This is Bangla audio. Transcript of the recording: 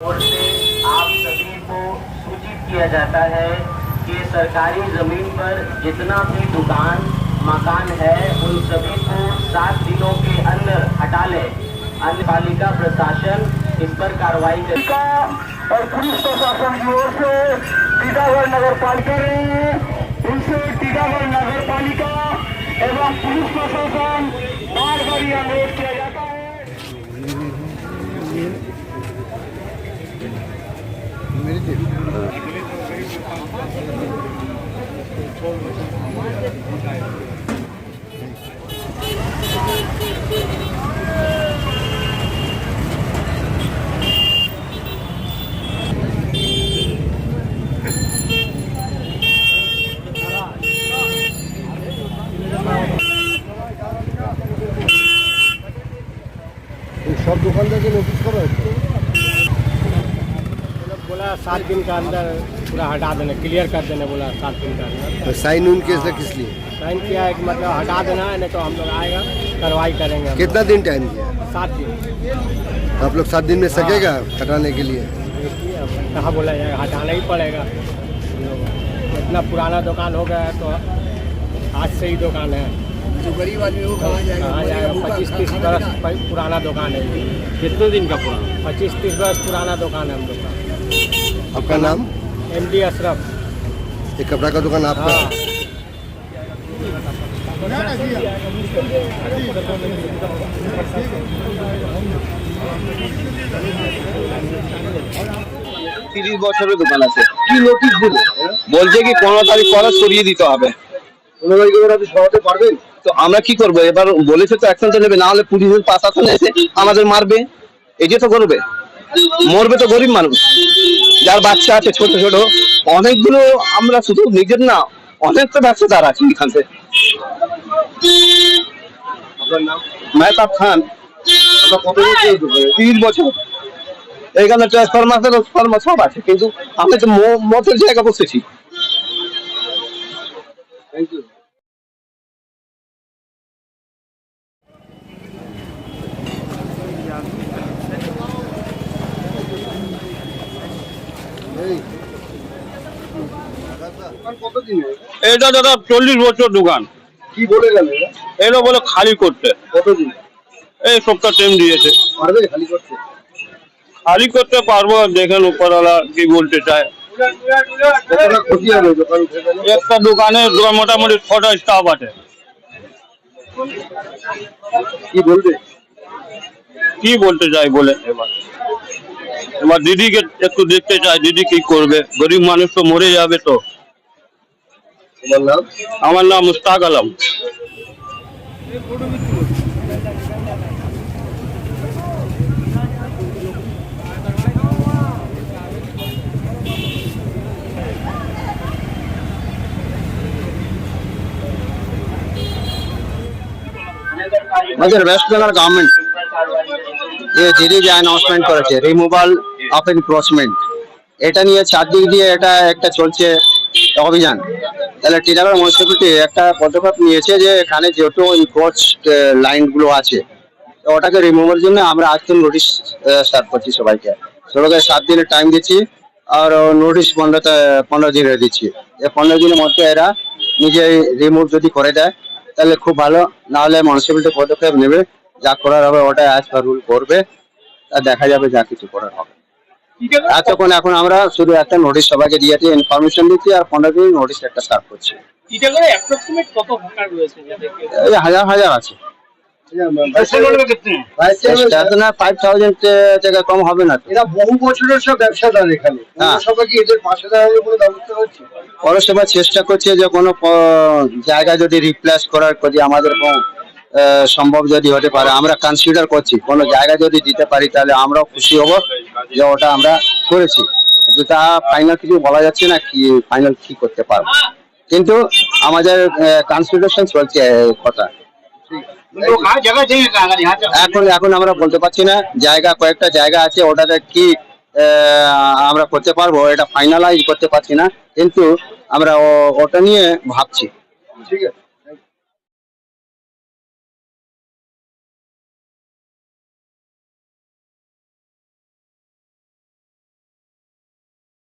से आप सभी को सूचित किया जाता है कि सरकारी ज़मीन पर जितना भी दुकान, मकान है, उन सभी को सात दिनों के अंदर हटा ले। अन्य पालिका प्रशासन इस पर कार्रवाई करे। और पुलिस प्रशासन की ओर से टीकागढ़ नगर पालिका रही है। उनसे टीकागढ़ नगर पालिका एवं पुलिस प्रशासन बार बार यह अनुरोध किया जाता है সব দোকানদারকে নোটিশ করা হয়েছে? বলা সাত দিন কান্দার पूरा हटा देना क्लियर कर देना बोला सात दिन के। तो साइन उन कैसे किस लिए? साइन किया है कि मतलब हटा देना है नहीं तो हम लोग आएगा कार्रवाई करेंगे कितना दिन टाइम दिया सात दिन। तो आप लोग सात दिन में सकेगा हटाने के लिए? कहाँ बोला जाएगा हटाना ही पड़ेगा। इतना पुराना दुकान हो गया है तो आज से ही दुकान है। जो गरीब आदमी वो कहाँ जाएगा? पच्चीस तीस बरस पुराना दुकान है कितने दिन का पुराना? पच्चीस तीस बरस पुराना दुकान है हम लोग का। आपका नाम? एम डी अशरफ ये कपड़ा का दुकान आपका हाँ তিরিশ বছরের দোকান আছে কি নোটিশ দিল বলছে কি পনেরো তারিখ পরে সরিয়ে দিতে হবে পনেরো তারিখে ওরা আপনি সরাতে পারবেন তো আমরা কি করবো এবার বলেছে তো অ্যাকশন তো নেবে না হলে পুলিশের প্রশাসন এসে আমাদের মারবে এই যে তো করবে মরবে তো গরিব মানুষ। যার বাচ্চা আছে ছোট ছোট অনেকগুলো আমরা শুধু নিজের না অনেক তো ব্যবসাদার আছে এখান মেহতাব খান। তিরিশ বছর। এইখানে ট্রান্সফরমার ট্রান্সফরমার সব আছে কিন্তু আমি তো মতের জায়গা বসেছি. এই, দোকান কতদিন হলো? এটা দাদা চল্লিশ বছর দোকান। কি বলে গেল? এলো বলে খালি করতে। কতদিন এই সপ্তাহ টাইম দিয়েছে। পারবে খালি করতে খালি করতে পারব দেখেন উপরওয়ালা কি বলতে চায়? একটা দোকানে মোটামুটি ছটা স্টাফ আছে। কি বলবে? কি বলতে চাই বলে? এবার এবার দিদিকে একটু দেখতে চাই দিদি কি করবে? গরিব মানুষ তো মরে যাবে তো। তোমার নাম? আমার নাম মুস্তাক আলম। আমাদের ওয়েস্ট বেঙ্গল গভর্নমেন্ট যে দিদি যে অ্যানাউন্সমেন্ট করেছে রিমুভাল অফ এনক্রোচমেন্ট এটা নিয়ে চারদিক দিয়ে এটা একটা চলছে অভিযান। তাহলে টিটাগড় মিউনিসিপ্যালিটি একটা পদক্ষেপ নিয়েছে যে এখানে যেহেতু ইনক্রোচ লাইনগুলো আছে তো ওটাকে রিমুভের জন্য আমরা আজকে নোটিশ স্টার্ট করছি সবাইকে। সবাইকে সাত দিনের টাইম দিচ্ছি আর নোটিশ পনেরো পনেরো দিনের দিচ্ছি। এই পনেরো দিনের মধ্যে এরা নিজে রিমুভ যদি করে দেয় তাহলে খুব ভালো না হলে মিউনিসিপ্যালিটি পদক্ষেপ নেবে। যা করার হবে ওটা অ্যাজ পার রুল করবে আর দেখা যাবে যা কিছু করার হবে। এতক্ষণ এখন আমরা শুধু একটা নোটিশ সবাইকে দিয়েছি ইনফরমেশন দিচ্ছি আর পনেরো দিন নোটিশ একটা স্টার্ট করছি। হাজার হাজার আছে। থেকে কম হবে না তো। এরা বহু বছরের সব ব্যবসাদার এখানে। হ্যাঁ। সবাই কি এদের পাশে দাঁড়ানোর কোনো ব্যবস্থা হচ্ছে? পৌরসভা চেষ্টা করছে যে কোনো জায়গা যদি রিপ্লেস করার যদি আমাদের সম্ভব যদি হতে পারে আমরা কনসিডার করছি। কোনো জায়গা যদি দিতে পারি তাহলে আমরাও খুশি হব যে ওটা আমরা করেছি। কিন্তু তা ফাইনাল কিছু বলা যাচ্ছে না কি ফাইনাল কি করতে পারব। কিন্তু আমাদের কনসিডারেশন চলছে কথা। এখন এখন আমরা বলতে পারছি না জায়গা কয়েকটা জায়গা আছে ওটাতে কি আমরা করতে পারব এটা ফাইনালাইজ করতে পারছি না। কিন্তু আমরা ওটা নিয়ে ভাবছি। ঠিক আছে।